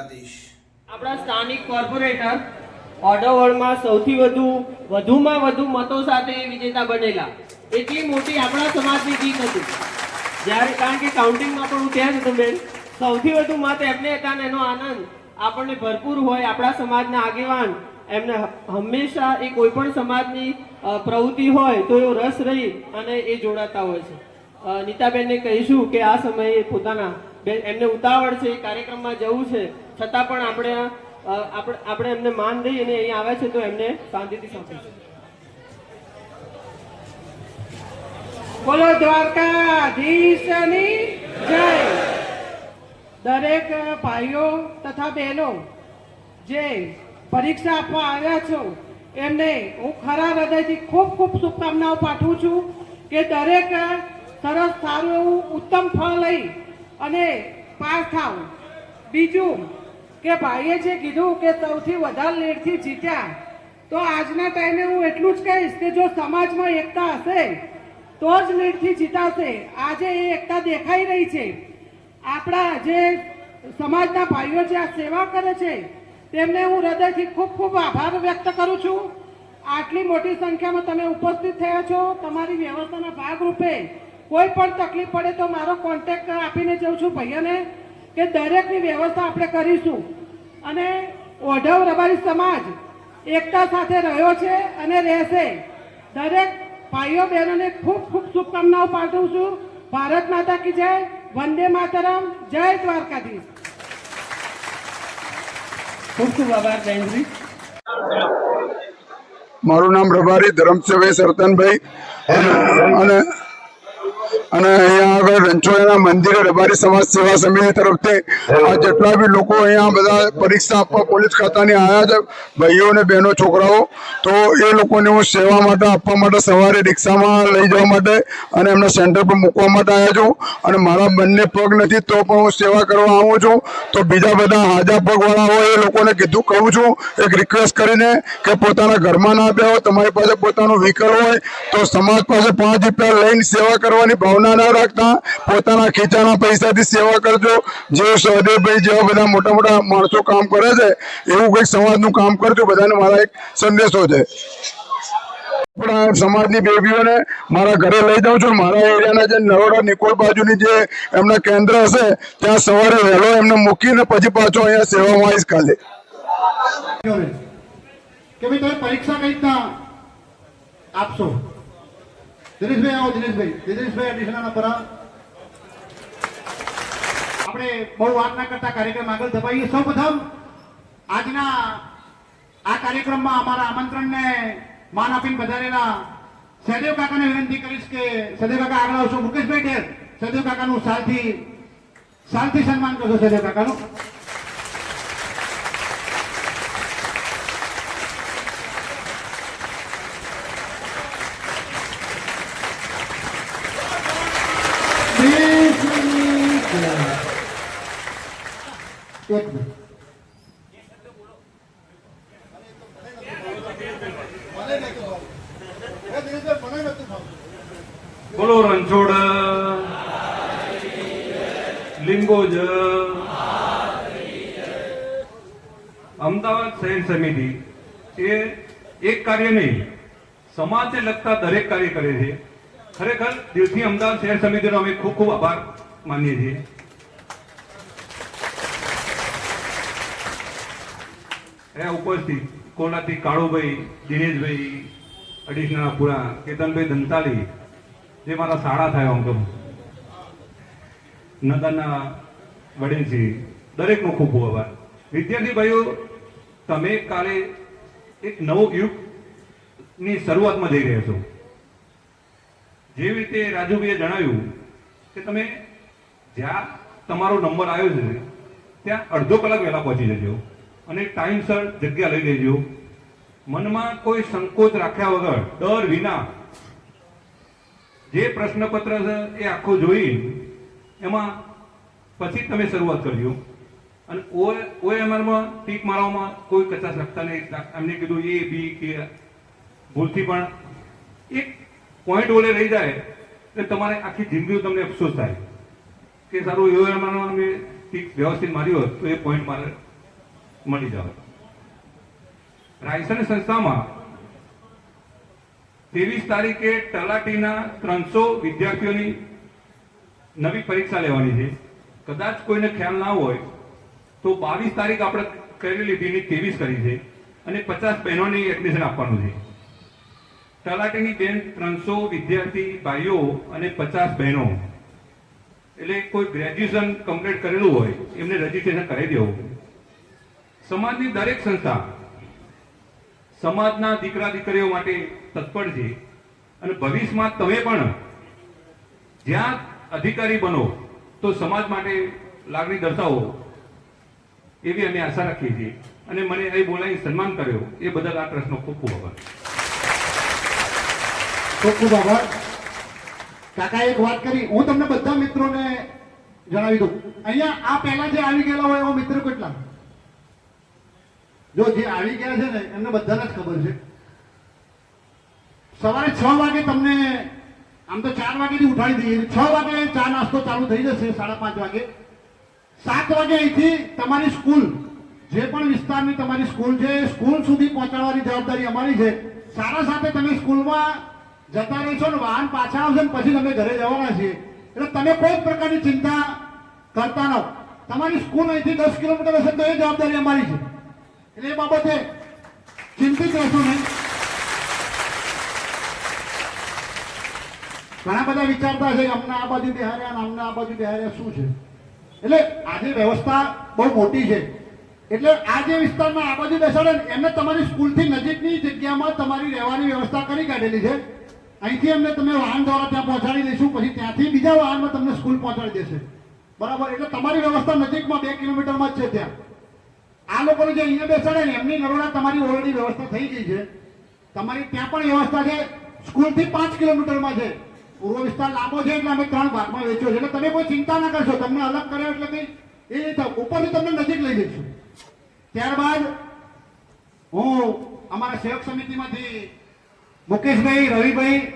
દ્વારકાધીશ આપણા સ્થાનિક કોર્પોરેટર ઓડોવળમાં સૌથી વધુ, વધુમાં વધુ મતો સાથે વિજેતા બનેલા. એટલી મોટી આપણા સમાજની જીત હતી. જ્યારે કારણ કે કાઉન્ટિંગમાં પણ હું ત્યાં જ હતો બેન, સૌથી વધુ મત એમને હતા ને એનો આનંદ આપણને ભરપૂર હોય આપણા સમાજના આગેવાન. એમને હંમેશા એ કોઈ પણ સમાજની પ્રવૃત્તિ હોય તો એવો રસ રહી અને એ જોડાતા હોય છે. નીતાબેનને કહીશું કે આ સમયે પોતાના એમને ઉતાવળ છે, એ કાર્યક્રમમાં જવું છે. છતાં પણ આપણે આપણે એમને માન દઈ અને અહીં આવે છે, તો એમને શાંતિથી સાંભળીશું બોલો, દ્વારકાધીશની જય. દરેક ભાઈઓ તથા બહેનો, જે પરીક્ષા આપવા આવ્યા છો, એમને હું ખરા હૃદયથી ખૂબ ખૂબ શુભકામનાઓ પાઠવું છું કે દરેક સરસ, સારું એવું ઉત્તમ ફળ લઈ અને પાસ થાવ બીજું કે ભાઈએ જે કીધું કે સૌથી વધારે લેટથી જીત્યા, તો આજના ટાઈમે હું એટલું જ કહીશ કે જો સમાજમાં એકતા હશે, તો જ લીડથી જીતાશે. આજે એ એકતા દેખાઈ રહી છે. આપણા જે સમાજના ભાઈઓ જે આ સેવા કરે છે, તેમને હું હૃદયથી ખૂબ ખૂબ આભાર વ્યક્ત કરું છું. આટલી મોટી સંખ્યામાં તમે ઉપસ્થિત થયા છો. તમારી વ્યવસ્થાના ભાગરૂપે કોઈ પણ તકલીફ પડે તો મારો કોન્ટેક્ટ આપીને જઉં છું ભાઈઓને કે દરેકની વ્યવસ્થા આપણે કરીશું. અને ઓઢવ રબારી સમાજ એકતા સાથે રહ્યો છે અને રહેશે. દરેક ભાઈઓ બહેનોને ખૂબ ખૂબ શુભકામનાઓ પાઠવું છું. ભારત માતા કી જય વંદે માતરમ જય દ્વારકાધીશ. ખૂબ ખૂબ આભાર બેનજી. મારું નામ રબારી ધરમસિંહભાઈ સરતનભાઈ. અને અને અહીંયા આગળ રણછોડના મંદિરે રબારી સમાજ સેવા સમિતિ તરફથી આ જેટલા બી લોકો અહીંયા બધા પરીક્ષા આપવા પોલીસ ખાતાની આવ્યા છે ભાઈઓ અને બહેનો, છોકરાઓ, તો એ લોકોને હું સેવા માટે આપવા માટે સવારે રિક્ષામાં લઈ જવા માટે અને એમના સેન્ટર પર મૂકવા માટે આવ્યા છું. અને મારા બંને પગ નથી તો પણ હું સેવા કરવા આવું છું. તો બીજા બધા હાજા પગવાળા હોય એ લોકોને કીધું કહું છું. એક રિક્વેસ્ટ કરીને કે પોતાના ઘરમાં ના બેહો, તમારી પાસે પોતાનું વ્હીકલ હોય તો સમાજ પાસે પાંચ રૂપિયા લઈને સેવા કરવાની ભાવના ના રાખતા. પોતાના ખીચાના પૈસાથી સેવા કરજો. જે સહદેવભાઈ જેવા બધા મોટા મોટા માણસો કામ કરે છે, એવું કંઈક સમાજનું કામ કરજો. બધાને મારા એક સંદેશો છે. આપણા સમાજની બેબીઓને મારા ઘરે લઈ જાઉં છું. મારા એરિયાના જે નરોડા નિકોલ બાજુની જે એમના કેન્દ્ર હશે, ત્યાં સવારે વહેલો એમને મૂકીને પછી પાછો અહીંયા સેવામાં આવીશ કાલે. કે ભાઈ તમે પરીક્ષા કઈ આપશો? દિનેશભાઈ આવો, દિનેશભાઈ. દિનેશભાઈ એડિશનલ નંબર આપણે બહુ વાત ના કરતા કાર્યક્રમ આગળ ધપાઈએ સૌ પ્રથમ આજના આ કાર્યક્રમમાં અમારા આમંત્રણને માન આપીને વધારેલા સહદેવ કાકાને વિનંતી કરીશ કે સહદેવ કાકા આગળ આવશો. મુકેશભાઈ ઢેર સહદેવ કાકાનું સાલથી સાલથી સન્માન કરશો સહદેવ કાકાનું દેશની જય. એક મિનિટ બોલો રણછોડ લીંબોજ અમદાવાદ શહેર સમિતિ એ એક કાર્ય નહીં સમાજને લગતા દરેક કાર્ય કરે છે. ખરેખર દિલથી અમદાવાદ શહેર સમિતિનો અમે ખૂબ ખૂબ આભાર માનીએ છીએ. એ ઉપસ્થિત કોલાથી કાળુભાઈ, દિનેશભાઈ અડીશના પુરા કેતનભાઈ દંતાલી, જે મારા શાળા થયા આમ તો. નગરના વડીલ છે. દરેકનો ખૂબ ખૂબ આભાર. વિદ્યાર્થી ભાઈઓ, તમે કાલે એક નવો યુગની શરૂઆતમાં જઈ રહ્યા છો. જેવી રીતે રાજુભાઈએ જણાવ્યું કે તમે જ્યાં તમારો નંબર આવ્યો છે, ત્યાં અડધો કલાક વહેલા પહોંચી જજો અને ટાઈમસર જગ્યા લઈ લેજો. મનમાં કોઈ સંકોચ રાખ્યા વગર, ડર વિના જે પ્રશ્નપત્ર છે એ આખો જોઈ એમાં પછી તમે શરૂઆત કરજો. અને ઓએમઆરમાં ટીક મારવામાં કોઈ કચાશ રાખતા નહીં. એમને કીધું એ બી કે ભૂલથી પણ એક પોઈન્ટ ઓલે રહી જાય એટલે તમારે આખી જિંદગી તમને અફસોસ થાય. કે સારું ઓએમઆરમાં મેં ટીક વ્યવસ્થિત માર્યો હોત તો એ પોઈન્ટ મારે મળી જાવ રાયસન સંસ્થામાં ત્રેવીસ તારીખે તલાટીના ત્રણસો વિદ્યાર્થીઓની નવી પરીક્ષા લેવાની છે. કદાચ કોઈને ખ્યાલ ના હોય તો બાવીસ તારીખ આપણે કરી લીધી ત્રેવીસ કરી છે અને પચાસ બહેનોની એડમિશન આપવાનું છે. તલાટીની બેન ત્રણસો વિદ્યાર્થી ભાઈઓ અને પચાસ બહેનો. એટલે કોઈ ગ્રેજ્યુએશન કમ્પ્લીટ કરેલું હોય, એમને રજીસ્ટ્રેશન કરાવી દેવું. સમાજની દરેક સંસ્થા સમાજના દીકરા દીકરીઓ માટે તત્પર છે. અને ભવિષ્યમાં તમે પણ જ્યાં અધિકારી બનો, તો સમાજ માટે લાગણી દર્શાવો. એવી અમે આશા રાખીએ છીએ. અને મને અહીં બોલાવી સન્માન કર્યો. એ બદલ આ ટ્રસ્ટનો ખૂબ ખૂબ આભાર. ખૂબ આભાર. કાકા એક વાત કરી. હું તમને બધા મિત્રોને જણાવી દઉં. અહીંયા આ પહેલા જે આવી ગયેલા હોય એવા મિત્રો કેટલા? જો જે આવી ગયા છે ને, એમને બધાને જ ખબર છે. સવારે છ વાગે તમને, આમ તો ચાર વાગેથી ઉઠાડી દઈએ. છ વાગે ચા નાસ્તો ચાલુ થઈ જશે, સાડા પાંચ વાગે. સાત વાગે અહીંથી તમારી સ્કૂલ, જે પણ વિસ્તારની તમારી સ્કૂલ છે સ્કૂલ સુધી પહોંચાડવાની જવાબદારી અમારી છે. સારા સાથે તમે સ્કૂલમાં જતા રહીશો ને વાહન પાછા આવશે ને પછી તમે ઘરે જવાના છીએ. એટલે તમે કોઈ પ્રકારની ચિંતા કરતા ન તમારી સ્કૂલ અહીંથી દસ કિલોમીટર હશે તો એ જવાબદારી અમારી છે. એટલે એ બાબતે ચિંતિત રહેશો નહીં. ઘણા બધા વિચારતા છે અમને આ બાજુ બિહાર્યા અમને આ બાજુ બિહાર્યા શું છે? એટલે આજે વ્યવસ્થા બહુ મોટી છે. એટલે આ જે વિસ્તારમાં આ બાજુ બેસાડે એમને તમારી સ્કૂલથી નજીકની જગ્યામાં તમારી રહેવાની વ્યવસ્થા કરી કાઢેલી છે. અહીંથી અમને તમે વાહન દ્વારા ત્યાં પહોંચાડી દઈશું, પછી ત્યાંથી બીજા વાહનમાં તમને સ્કૂલ પહોંચાડી દેશે. બરાબર? એટલે તમારી વ્યવસ્થા નજીકમાં બે કિલોમીટરમાં જ છે ત્યાં. આ લોકોને જે અહીંયા બેસાડે ને, એમની નરોડા તમારી ઓલરેડી વ્યવસ્થા થઈ ગઈ છે. તમારી ત્યાં પણ વ્યવસ્થા છે. સ્કૂલથી પાંચ કિલોમીટરમાં છે. પૂર્વ વિસ્તાર લાંબો છે એટલે અમે ત્રણ ભાગમાં વેચ્યો છે. એટલે તમે કોઈ ચિંતા ના કરશો. તમને અલગ કર્યો એટલે કંઈ એ નહીં ઉપરથી તમને નજીક લઈ જઈશું. ત્યારબાદ હું અમારા સેવક સમિતિમાંથી મુકેશભાઈ, રવિભાઈ,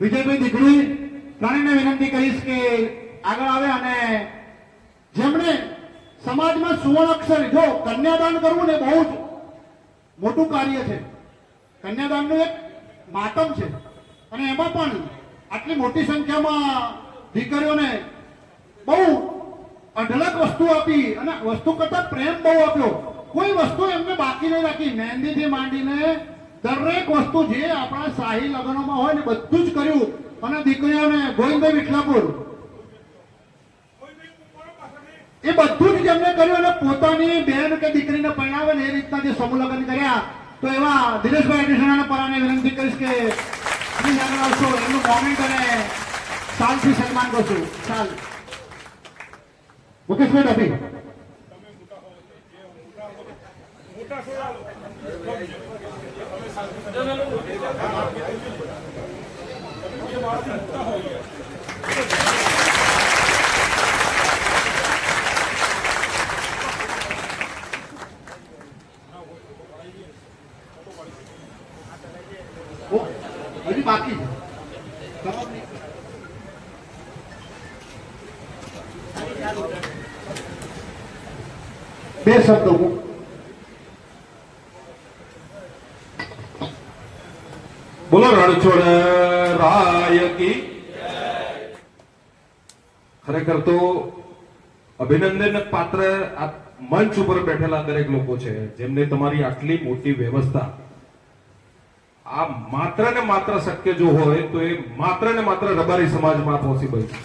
વિજયભાઈ દીકરી, ત્રણેયને વિનંતી કરીશ કે આગળ આવે અને જેમણે સમાજમાં સુવર્ણ અક્ષર જો કન્યાદાન કરવું ને બહુ જ મોટું કાર્ય છે. કન્યાદાનનું એક માતમ છે. અને એમાં પણ આટલી મોટી સંખ્યામાં દીકરીઓને બહુ અઢળક વસ્તુ આપી અને વસ્તુ કરતા પ્રેમ બહુ આપ્યો. કોઈ વસ્તુ એમને બાકી નહીં રાખી. મહેંદીથી માંડીને દરેક વસ્તુ જે આપણા શાહી લગ્નોમાં હોય ને બધું જ કર્યું. અને દીકરીઓને ગોવિંદભાઈ વિઠલાપુર એ બધું જ જેમને કર્યું અને પોતાની બેન કે દીકરીને પરણાવે ને એ રીતના જે સમૂહ લગ્ન કર્યા તો એવા દિનેશભાઈ અડીસણાના પરાને વિનંતી કરીશ કે પ્લીઝ આગળ આવશો એમનું મોમેન્ટ અને સાલથી સન્માન કરશું. સાલ મુકેશભાઈ ઓ, હજી બાકી. બે શબ્દો બોલો રણછોડ રાય કી ખરેખર તો અભિનંદન પાત્ર આ મંચ ઉપર બેઠેલા દરેક લોકો છે જેમને તમારી આટલી મોટી વ્યવસ્થા આ માત્ર ને માત્ર શક્ય જો હોય તો એ માત્ર ને માત્ર રબારી સમાજમાં પોસિબલ છે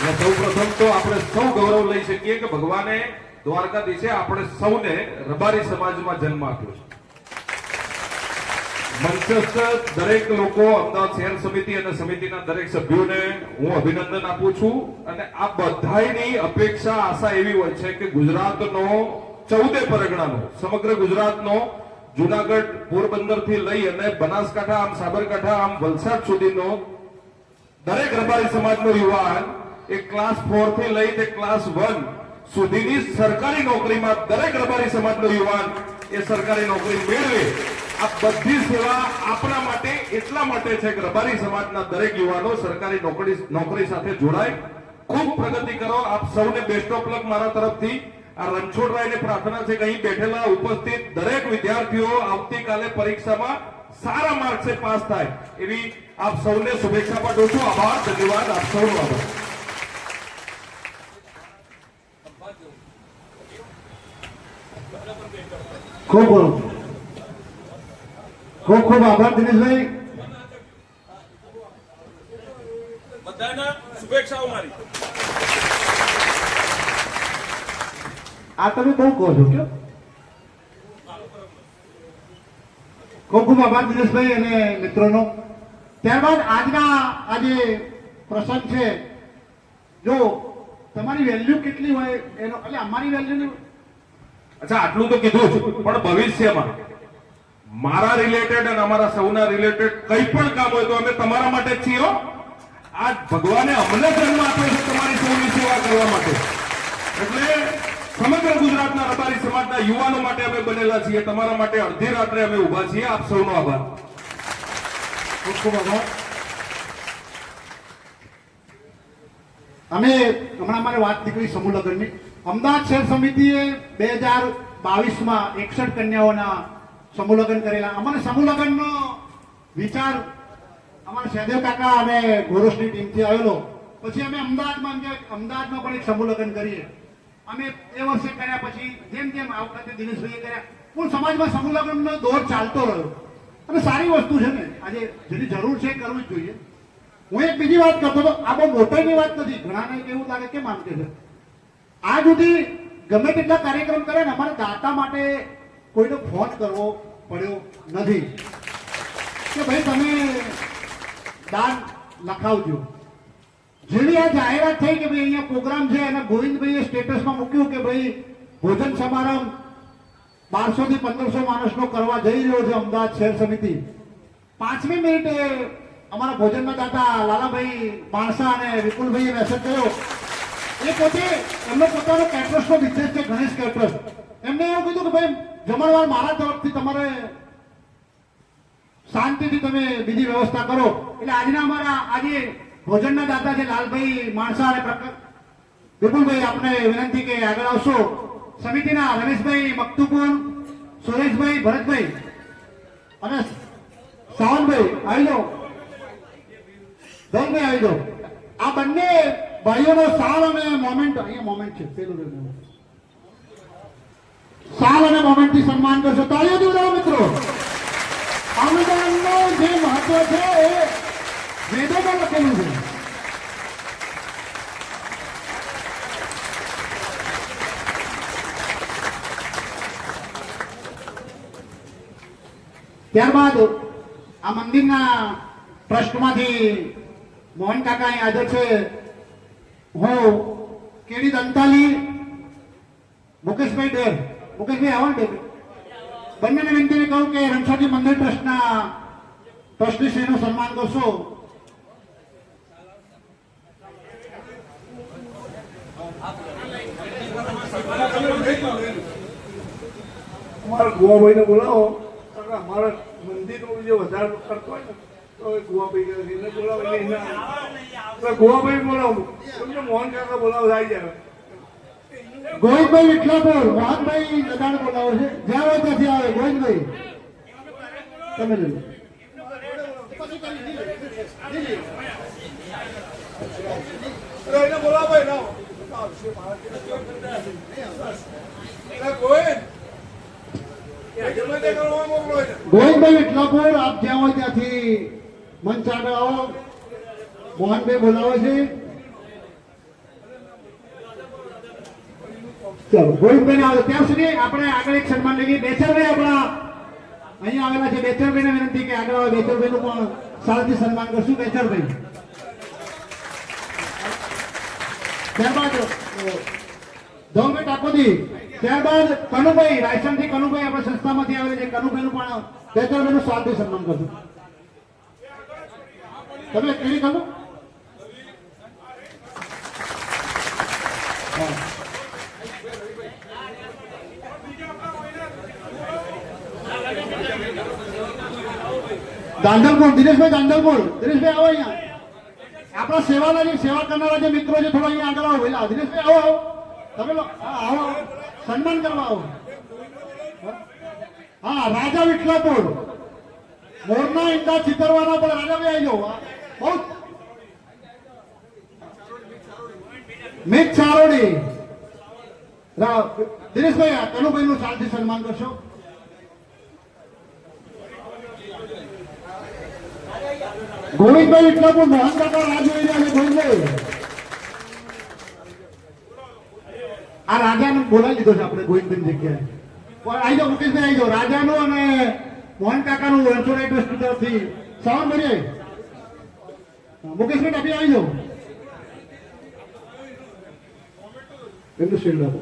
અને સૌ પ્રથમ તો આપણે સૌ ગૌરવ લઈ શકીએ કે ભગવાને દ્વારકાધીશે આપણે સૌને રબારી સમાજમાં જન્મ આપ્યો છે. મંચસ્થ દરેક લોકો અમદાવાદ શહેર સમિતિ અને સમિતિના દરેક સભ્યોને હું અભિનંદન આપું છું અને આ બધાયની અપેક્ષા, આશા એવી હોય છે કે ગુજરાતનો ચૌદે પરગણાનો, સમગ્ર ગુજરાતનો જુનાગઢ પોરબંદરથી લઈ અને બનાસકાંઠા, આમ સાબરકાંઠા, આમ વલસાડ સુધીનો દરેક રબારી સમાજનો યુવાન એ ક્લાસ ફોરથી લઈ તે ક્લાસ વન સુધીની સરકારી નોકરીમાં દરેક રબારી સમાજનો યુવાન એ સરકારી નોકરી મેળવે. આ બધી સેવા આપણા માટે, એટલા માટે છે કે રબારી સમાજના દરેક યુવાનો સરકારી નોકરી નોકરી સાથે જોડાય. ખૂબ પ્રગતિ કરો. આપ સૌને બેસ્ટ ઓફ લક મારા તરફથી. આ રણછોડરાયને પ્રાર્થના છે કે અહીં બેઠેલા ઉપસ્થિત દરેક વિદ્યાર્થીઓ આવતીકાલે પરીક્ષામાં સારા માર્ક્સે પાસ થાય. એવી આપ સૌને શુભેચ્છા પાઠવું છું. આભાર. ધન્યવાદ. આપ સૌનો આભાર. ખૂબ. ખૂબ ખૂબ આભાર દિનેશભાઈ. બધાના શુભેચ્છાઓ મારી. આ તમે બહુ કહો છો કે ખૂબ ખૂબ આભાર દિનેશભાઈ અને મિત્રોનો. ત્યારબાદ આજના આજે પ્રસંગ છે જો તમારી વેલ્યુ કેટલી હોય એનો એટલે અમારી વેલ્યુ અચ્છા આટલું તો કીધું છું પણ ભવિષ્યમાં. મારા રિલેટેડ અને અમારા સૌના રિલેટેડ કંઈ પણ કામ હોય તો અમે તમારા માટે જ છીએ આ ભગવાને અમને જન્મ આપ્યો છે તમારી સૌની સેવા કરવા માટે. એટલે સમગ્ર ગુજરાતના રબારી સમાજના યુવાનો માટે અમે બનેલા છીએ. તમારા માટે અડધી રાત્રે અમે ઊભા છીએ. આપ સૌનો આભાર. ખૂબ આભાર. અમે હમણાં મારે વાત નીકળી સમૂહ લગ્નની. અમદાવાદ શહેર સમિતિએ બે હજાર બાવીસમાં એકસઠ કન્યાઓના સમૂહ લગ્ન કરેલા. અમારે સમૂહ લગ્નનો વિચાર અમારા સહદેવ કાકા અને ગોરસની ટીમથી આવેલો. પછી અમે અમદાવાદમાં એમ અમદાવાદમાં પણ એક સમૂહ કરીએ. અમે એ વર્ષે કર્યા પછી જેમ જેમ આ વખતે દિનેશભાઈએ કર્યા પણ સમાજમાં સમૂહ લગ્નનો દોર ચાલતો રહ્યો. અને સારી વસ્તુ છે ને, આજે જેની જરૂર છે કરવું જ જોઈએ. હું એક બીજી વાત કરતો હતો, આ બહુ મોટાની વાત નથી ઘણાને એવું લાગે કેમ આમ કે છે. આ સુધી ગમે તેટલા કાર્યક્રમ કરે ને, અમારે દાતા માટે કોઈનો ફોન કરવો પડ્યો નથી. કે ભાઈ તમે દાન લખાવજો. જેવી આ જાહેરાત થઈ કે ભાઈ અહીંયા પ્રોગ્રામ છે અને ગોવિંદભાઈએ સ્ટેટસમાં મૂક્યું કે ભાઈ ભોજન સમારંભ બારસો થી પંદરસો માણસનો કરવા જઈ રહ્યો છે અમદાવાદ શહેર સમિતિ. પાંચમી મિનિટે અમારા ભોજનના દાતા લાલાભાઈ માણસા અને વિપુલભાઈએ મેસેજ કર્યો. એ પોતે એમનો પોતાનો કેટરસનો બિઝનેસ છે ગણેશ કેટરસ એમને એવું કીધું કે ભાઈ, જમણવાર મારા તરફથી તમારે શાંતિથી તમે બીજી વ્યવસ્થા કરો. એટલે આજના અમારા, આજે ભોજનના દાતા છે લાલભાઈ માણસા અને વિપુલભાઈ આપણે વિનંતી કે આગળ આવશો. સમિતિના રમેશભાઈ મકતુપુર સુરેશભાઈ ભરતભાઈ અને સાવનભાઈ, આવી જાઓ. ધનભાઈ, આવી જાઓ. આ બંને ભાઈઓનો સાર અને મોમેન્ટ, અહીંયા મોમેન્ટ છે, પેલું. સાલ અને મોમેન્ટથી સન્માન કરશો. તાળીઓથી ઉડાવો મિત્રો. અનુદાનનું જે મહત્વ છે, એ વેદોમાં લખેલું છે. ત્યારબાદ આ મંદિરના ટ્રસ્ટમાંથી મોહન કાકા અહીં હાજર છે. હું કેડી દંતાલી, મુકેશભાઈ ડેર. મુકેશભાઈ આવો ને બંનેને વિનંતી કહું કે રણછોડજી મંદિર ટ્રસ્ટના ટ્રસ્ટીશ્રીનું સન્માન કરશો. અમારા ગુવાભાઈને બોલાવો. અમારા મંદિરનો જે વધારે કરતો હોય ને તો ગુવાભાઈ બોલાવો. ગુવાભાઈ બોલાવો. મોહન કાકા બોલાવો આવી જાય ગોવિંદભાઈ વિઠલાપુર મોહનભાઈ લદાણ બોલાવો છે. જ્યાં હોય ત્યાંથી આવે, ગોવિંદભાઈ. તમે લઈ ગોવિંદભાઈ વિઠલાપુર આપ જ્યાં હોય ત્યાંથી મંચ આગળ આવો. મોહનભાઈ બોલાવો છે. ચાલો ગોવિંદભાઈ આવે ત્યાં સુધી આપણે આગળ એક સન્માન લઈએ. બેચરભાઈ આપણા અહીંયા આવેલા છે. બેચરભાઈને વિનંતી કે આગળ આવે. બેચરભાઈનું પણ સારથી સન્માન કરશું. બેચરભાઈ ત્યારબાદ ધવલભાઈ ટાકોજી ત્યારબાદ કનુભાઈ રાયસનથી કનુભાઈ આપણે સંસ્થામાંથી આવે છે. કનુભાઈનું પણ બેચરભાઈનું સારથી સન્માન કરશું. તમે કેવી કરો દાંડલપુર દિનેશભાઈ દાંડલપુર દિનેશભાઈ, આવો અહીંયા. આપણા સેવાના જે, સેવા કરનારા જે મિત્રો છે, થોડા અહીંયા આગળ આવો. એટલે દિનેશભાઈ, આવો તમે આવો સન્માન કરવા આવો. હા, રાજા વિઠલાપુર મોરના ઈંડા ચિતરવાના પણ રાજાભાઈ આવી જાઓ. બહુ મિત ચારોડી. દિનેશભાઈ કનુભાઈ નું શાંતિ સન્માન કરશો. ગોવિંદભાઈ વિઠલાપુર મોહન કાકા રાહ જોઈ રહ્યા છે ગોવિંદભાઈ આ રાજાને બોલાવી લીધો છે આપણે ગોવિંદભાઈ જગ્યાએ. આવી જાઓ, મુકેશભાઈ આવી જાઓ. રાજાનું અને મોહન કાકાનું રણછોડ ટ્રસ્ટ તરફથી સવાર મળીએ મુકેશભાઈ, ટાપી આવી જાઓ. એમનું શીલ્ડ આપો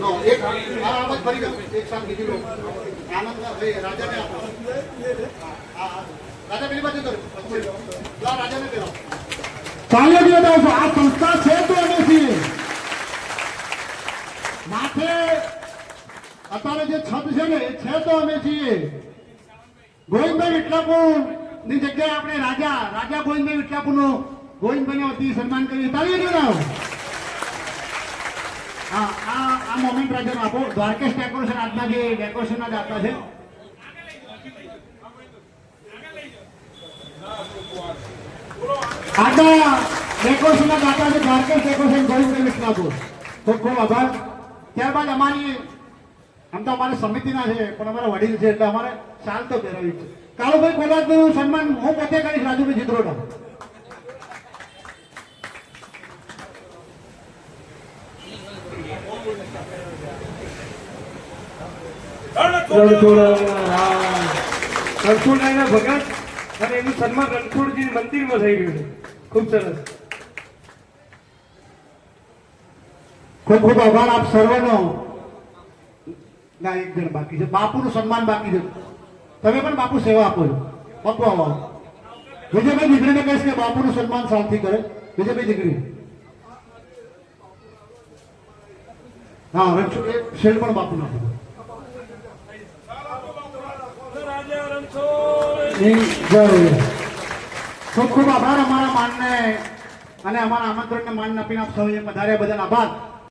નો, એક આ અત્યારે જે છત છે ને, એ છે તો અમે છીએ. ગોવિંદભાઈ વિઠલાપુરની જગ્યાએ આપણે રાજા રાજા ગોવિંદભાઈ વિટલાપુરનું ગોવિંદભાઈ વતી સન્માન કરીએ. તાળી હા, આ મોમેન્ટ રાજાનો આપો, દ્વારકેશ ડેકોરેશન આજના જે ડેકોરેશનના દાતા છે. આજના ડેકોરેશનના દાતા છે દ્વારકેશ ડેકોરેશન ગોવિંદભાઈ વિઠલાપુર ખૂબ ખૂબ આભાર. ત્યારબાદ અમારી, આમ તો અમારે સમિતિના છે, પણ અમારા વડીલ છે, એટલે અમારે શાલ તો પહેરાવી છે. કાળુભાઈ કોલાજનું સન્માન હું પોતે કરીશ રાજુભાઈ ચિત્રોડા રણછોડરાયના ભગત અને એનું સન્માન રણછોડજી મંદિરમાં થઈ રહ્યું છે. ખૂબ સરસ. ખૂબ ખૂબ આભાર આપ સર્વનો. ના, એક જણ બાકી છે. બાપુનું સન્માન બાકી છે. તમે પણ બાપુ સેવા આપો છો. બાપુ આવો. વિજયભાઈ દીકરીને કહીશ કે બાપુનું સન્માન શાંતિ કરે. વિજયભાઈ દીકરી. હા, રણછોડ શેડ પણ બાપુ નાખો રાજા રણછોડ જય ખૂબ ખૂબ આભાર અમારા માનને અને અમારા આમંત્રણને માન આપીને આપ સૌએ પધાર્યા બદલ આભાર.